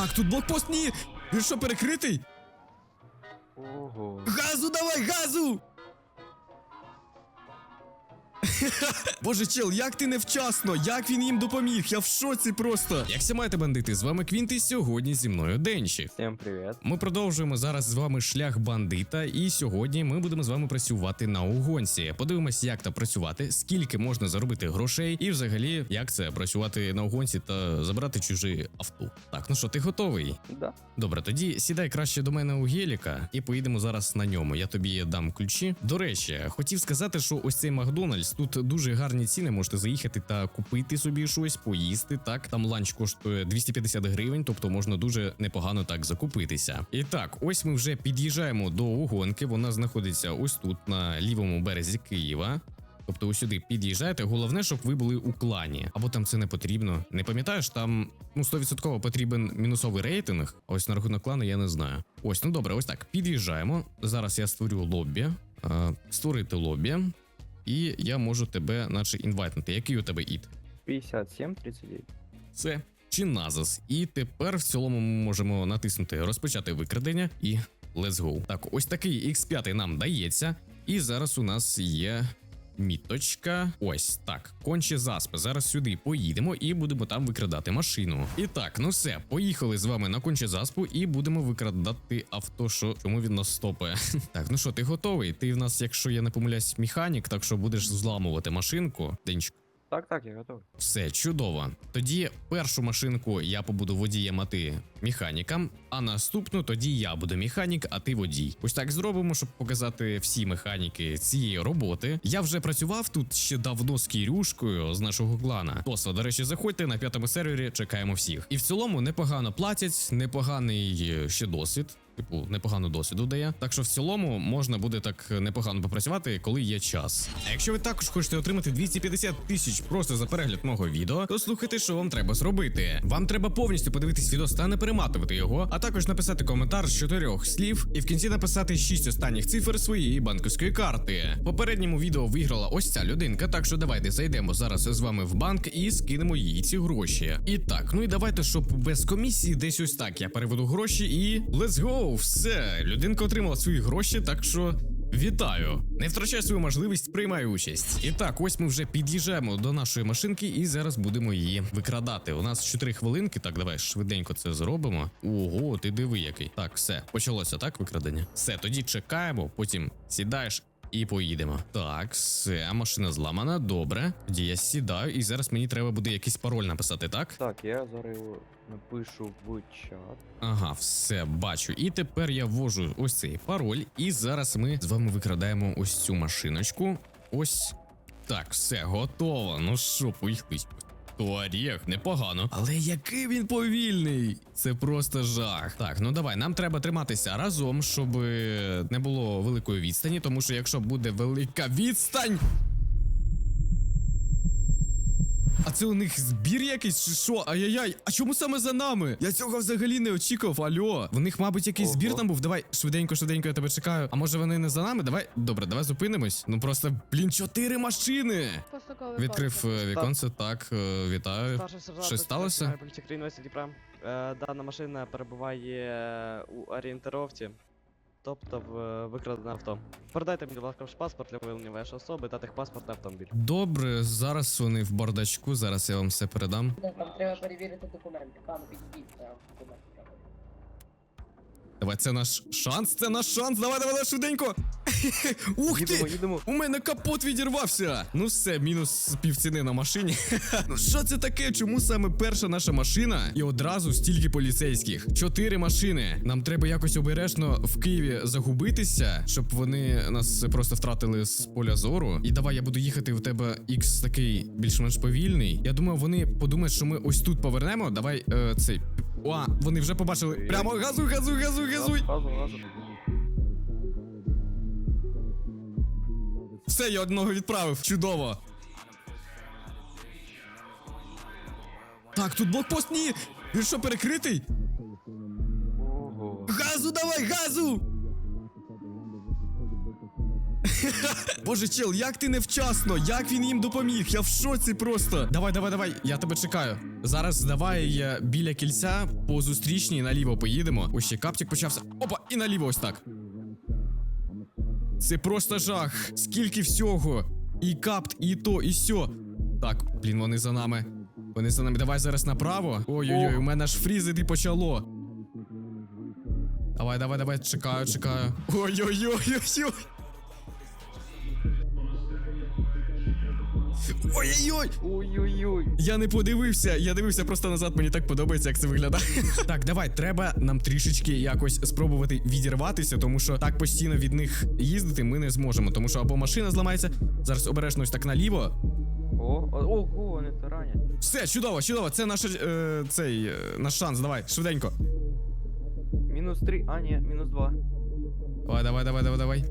Так, тут блокпост, ні! Він що, перекритий? Ого. Газу давай, газу! Боже, чел, як ти невчасно, як він їм допоміг? Я в шоці просто. Як маєте бандити, з вами Квінт і сьогодні зі мною Денчі. Всем привет. Ми продовжуємо зараз з вами шлях бандита, і сьогодні ми будемо з вами працювати на угонці. Подивимось, як там працювати, скільки можна заробити грошей, і взагалі як це працювати на угонці та забрати чужі авто. Так, ну що, ти готовий? Да. Добре, тоді сідай краще до мене у геліка і поїдемо зараз на ньому. Я тобі дам ключі. До речі, хотів сказати, що ось цей Макдональдс тут дуже гарні ціни. Можете заїхати та купити собі щось, поїсти. Так там ланч коштує 250 гривень, тобто можна дуже непогано так закупитися. І так, ось ми вже під'їжджаємо до угонки. Вона знаходиться ось тут на лівому березі Києва. Тобто ось сюди під'їжджаєте. Головне, щоб ви були у клані. Або там це не потрібно. Не пам'ятаєш, там ну 100% потрібен мінусовий рейтинг. А ось на рахунок клану я не знаю. Ось, ну добре, ось так. Під'їжджаємо. Зараз я створю лобі. Е, створити лобі. І я можу тебе, наче, інвайтнути. Який у тебе ід? 57, 39. Це Чиназас. І тепер в цілому ми можемо натиснути розпочати викрадення і let's go. Так, ось такий X5 нам дається. І зараз у нас є. Міточка, ось так, конче заспи. Зараз сюди поїдемо і будемо там викрадати машину. І так, ну все, поїхали з вами на конче заспу і будемо викрадати авто. Що чому він нас стопе? Так, ну що, ти готовий? Ти в нас, якщо я не помиляюсь, механік, так що будеш зламувати машинку. Денчик. Так, так, я готов. Все чудово. Тоді першу машинку я побуду водієм, а ти механіком, а наступну тоді я буду механік, а ти водій. Ось так зробимо, щоб показати всі механіки цієї роботи. Я вже працював тут ще давно з Кірюшкою з нашого клана. Тоса, до речі, заходьте на п'ятому сервері, чекаємо всіх. І в цілому непогано платять, непоганий е, ще досвід. Типу, непогано досвіду дає. Так що в цілому можна буде так непогано попрацювати, коли є час. А якщо ви також хочете отримати 250 тисяч просто за перегляд мого відео, то слухайте, що вам треба зробити. Вам треба повністю подивитись відео та не перематувати його, а також написати коментар з чотирьох слів і в кінці написати шість останніх цифр своєї банківської карти. Попередньому відео виграла ось ця людинка, так що давайте зайдемо зараз з вами в банк і скинемо їй ці гроші. І так, ну і давайте, щоб без комісії, десь ось так я переведу гроші і let's go! Все, людинка отримала свої гроші, так що. Вітаю! Не втрачай свою можливість, приймай участь. І так, ось ми вже під'їжджаємо до нашої машинки і зараз будемо її викрадати. У нас 4 хвилинки. Так, давай швиденько це зробимо. Ого, ти диви який. Так, все, почалося так викрадення. Все, тоді чекаємо, потім сідаєш. І поїдемо. Так, все, машина зламана. Добре. Тоді я сідаю, і зараз мені треба буде якийсь пароль написати, так? Так, я зараз його напишу в чат. Ага, все бачу. І тепер я ввожу ось цей пароль, і зараз ми з вами викрадаємо ось цю машиночку. Ось так, все готово. Ну що, поїхали. Туарєх, непогано. Але який він повільний! Це просто жах. Так, ну давай, нам треба триматися разом, щоб не було великої відстані, тому що якщо буде велика відстань. А це у них збір якийсь чи що? Ай-яй-яй, а чому саме за нами? Я цього взагалі не очікував. Альо. В них, мабуть, якийсь Ого. збір там був. Давай швиденько, швиденько, я тебе чекаю. А може вони не за нами? Давай. Добре, давай зупинимось. Ну просто, блін, чотири машини. Відкрив е, віконце, так, е, вітаю. Щось сталося? Країни Дніпра. Е, Дана машина перебуває у орієнтировці, тобто в викрадене авто. Передайте мені, будь ласка, ваш паспорт для виявлення вашої особи та техпаспорт на автомобіль. Добре, зараз вони в бардачку, зараз я вам все передам. Нам треба перевірити документи. Пану підійдіть, треба документи. Давай, це наш шанс, це наш шанс. Давай, давай, давай, швиденько. Ух Їдемо, ти! їдемо. У мене капот відірвався. Ну все, мінус півціни на машині. ну що це таке? Чому саме перша наша машина і одразу стільки поліцейських? Чотири машини. Нам треба якось обережно в Києві загубитися, щоб вони нас просто втратили з поля зору. І давай я буду їхати у тебе X такий більш-менш повільний. Я думаю, вони подумають, що ми ось тут повернемо. Давай е, цей. О, вони вже побачили. Прямо газуй, газуй, газуй, газуй. Газу, газу. Все, я одного відправив. Чудово. Так, тут блокпост ні. Він що, перекритий? Ого. Газу давай, газу! Боже, чел, як ти невчасно? Як він їм допоміг? Я в шоці просто. Давай, давай, давай, я тебе чекаю. Зараз давай е, біля кільця по зустрічній наліво поїдемо. Ось ще каптик почався. Опа, і наліво ось так. Це просто жах. Скільки всього. І капт, і то, і сьо. Так, блін, вони за нами. Вони за нами. Давай зараз направо. Ой-ой-ой, у мене аж фрізити почало. Давай, давай, давай, чекаю, чекаю. Ой-ой-ой-ой-ой. Ой-ой-ой! Ой-ой-ой. Я не подивився, я дивився просто назад, мені так подобається, як це виглядає. так, давай, треба нам трішечки якось спробувати відірватися, тому що так постійно від них їздити ми не зможемо. Тому що або машина зламається, зараз обережно ось так наліво. О, о, ого, вони таранять. Все, чудово, чудово, це наш, е, цей, е, наш шанс, давай, швиденько. Мінус три, а ні, мінус два. Давай, давай, давай, давай, давай.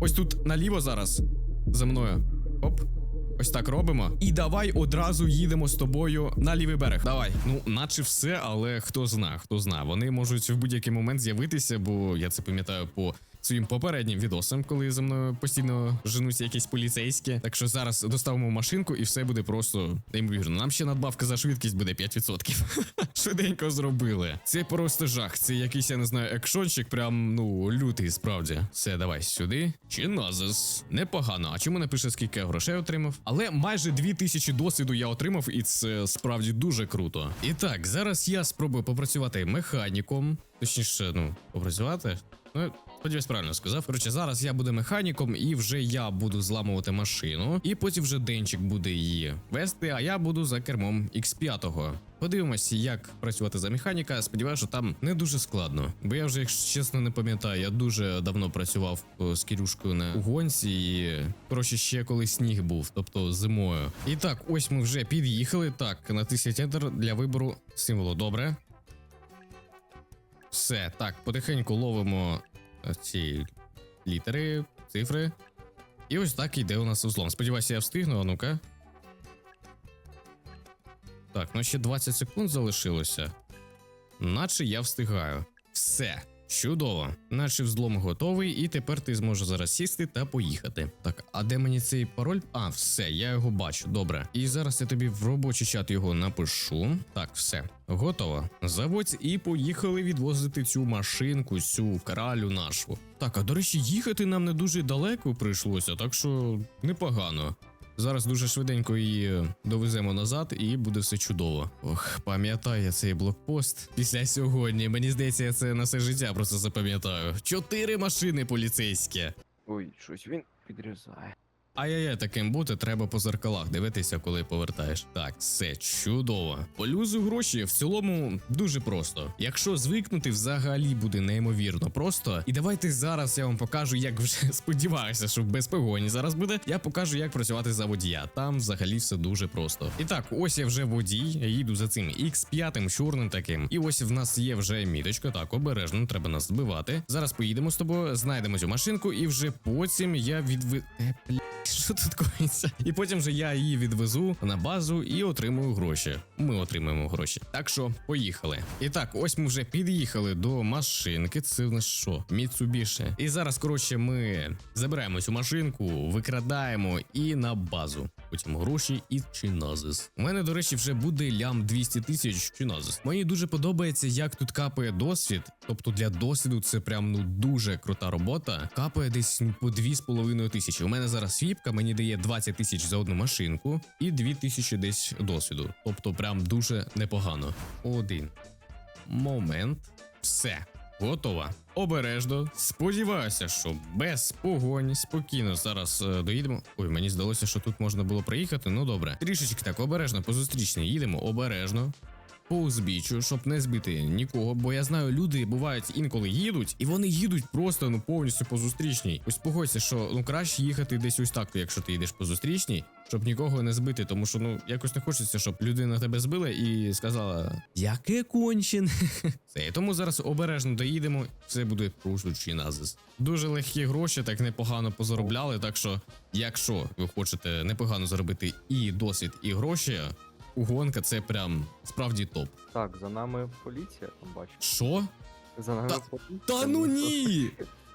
Ось тут наліво зараз. За мною. Оп. Ось так робимо. І давай одразу їдемо з тобою на лівий берег. Давай. Ну, наче все, але хто зна, хто зна. Вони можуть в будь-який момент з'явитися, бо я це пам'ятаю по своїм попереднім відосам, коли за мною постійно женуться якісь поліцейські. Так що зараз доставимо машинку і все буде просто неймовірно. Нам ще надбавка за швидкість буде 5%. Швиденько зробили. Це просто жах. Це якийсь, я не знаю, екшончик, прям ну лютий, справді. Все, давай сюди. Чи назис. Непогано. А чому не пише, скільки я грошей отримав? Але майже 2000 досвіду я отримав, і це справді дуже круто. І так, зараз я спробую попрацювати механіком. Точніше, ну, попрацювати. Ну, Сподіваюсь, правильно сказав. Коротше, зараз я буду механіком, і вже я буду зламувати машину, і потім вже денчик буде її вести, а я буду за кермом X5. Подивимося, як працювати за механіка. Сподіваюся, що там не дуже складно. Бо я вже, якщо чесно, не пам'ятаю, я дуже давно працював з Кірюшкою на гонці, і коротше, ще коли сніг був, тобто зимою. І так, ось ми вже під'їхали. Так, натисніть Enter для вибору символу. Добре. Все, так, потихеньку ловимо е, ці літери, цифри. І ось так йде у нас узлом. Сподіваюся, я встигну, а ну-ка. Так, ну ще 20 секунд залишилося. Наче я встигаю. Все. Чудово. Наче взлом готовий, і тепер ти зможеш зараз сісти та поїхати. Так, а де мені цей пароль? А, все, я його бачу. Добре. І зараз я тобі в робочий чат його напишу. Так, все. Готово. Заводь і поїхали відвозити цю машинку, цю кралю нашу. Так, а до речі, їхати нам не дуже далеко прийшлося, так що непогано. Зараз дуже швиденько її довеземо назад, і буде все чудово. Ох, пам'ятаю цей блокпост після сьогодні. Мені здається, я це на все життя просто запам'ятаю. Чотири машини поліцейські. Ой, щось він підрізає. Ай-яй-яй, таким бути треба по зеркалах дивитися, коли повертаєш. Так, все чудово. Полюзу гроші в цілому дуже просто. Якщо звикнути, взагалі буде неймовірно просто. І давайте зараз я вам покажу, як вже сподіваюся, що без погоні зараз буде. Я покажу, як працювати за водія. Там взагалі все дуже просто. І так, ось я вже водій, я їду за цим X5 чорним таким. І ось в нас є вже міточка. Так, обережно, треба нас збивати. Зараз поїдемо з тобою, знайдемо цю машинку, і вже потім я відви. Е, бля. Що тут коїться? І потім же я її відвезу на базу і отримую гроші. Ми отримаємо гроші. Так що поїхали. І так, ось ми вже під'їхали до машинки. Це в нас що? Міцубіше. І зараз, коротше, ми забираємо цю машинку, викрадаємо і на базу. Потім гроші і чиназис. У мене, до речі, вже буде лям 200 тисяч чиназис. Мені дуже подобається, як тут капає досвід. Тобто для досвіду це прям ну дуже крута робота. Капає десь ну, по 2,5 тисячі. У мене зараз свіпка мені дає 20 тисяч за одну машинку і 2 тисячі десь досвіду. Тобто, прям дуже непогано. Один момент. Все. Готова. Обережно. Сподіваюся, що без погонь спокійно зараз е, доїдемо. Ой, мені здалося, що тут можна було проїхати. Ну добре. Трішечки так, обережно, по зустрічній їдемо, обережно. По узбіччю, щоб не збити нікого, бо я знаю, люди бувають інколи їдуть, і вони їдуть просто ну повністю по зустрічній. Ось погодься, що ну краще їхати десь ось так, якщо ти йдеш по зустрічній, щоб нікого не збити, тому що ну якось не хочеться, щоб людина тебе збила і сказала, яке кончен. Це тому зараз обережно доїдемо, все буде прушучий назис. Дуже легкі гроші, так непогано позаробляли. Так що, якщо ви хочете непогано заробити і досвід, і гроші, угонка це прям справді топ. Так, за нами поліція, там бачу. Що? За нами Та- поліція. Та ну ні!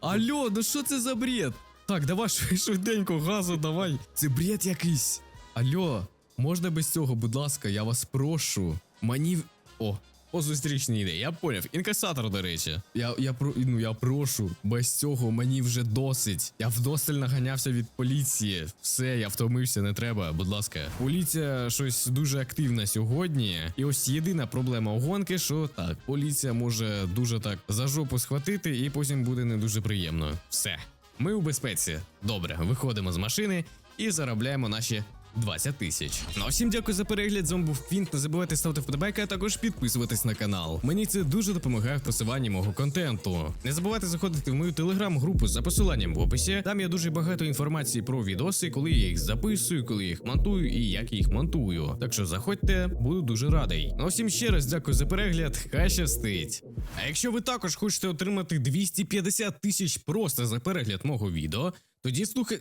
Алло, ну що це за бред? Так, давай швид- швиденько, газу, давай. Це бред якийсь. Алло, можна без цього, будь ласка, я вас прошу. Мені. в- О, по зустрічній ідеї, я поняв. Інкасатор, до речі. Я, я, про, ну, я прошу, без цього мені вже досить. Я вдосталь наганявся від поліції. Все, я втомився, не треба, будь ласка. Поліція щось дуже активна сьогодні. І ось єдина проблема у гонки, що так, поліція може дуже так за жопу схватити, і потім буде не дуже приємно. Все. Ми у безпеці. Добре, виходимо з машини і заробляємо наші 20 тисяч. Ну а всім дякую за перегляд. З вами був Фінт. Не забувайте ставити вподобайки, а також підписуватись на канал. Мені це дуже допомагає в просуванні мого контенту. Не забувайте заходити в мою телеграм-групу за посиланням в описі. Там є дуже багато інформації про відоси, коли я їх записую, коли я їх монтую і як я їх монтую. Так що заходьте, буду дуже радий. Ну а всім ще раз дякую за перегляд. Хай щастить. А якщо ви також хочете отримати 250 тисяч просто за перегляд мого відео, тоді слухай.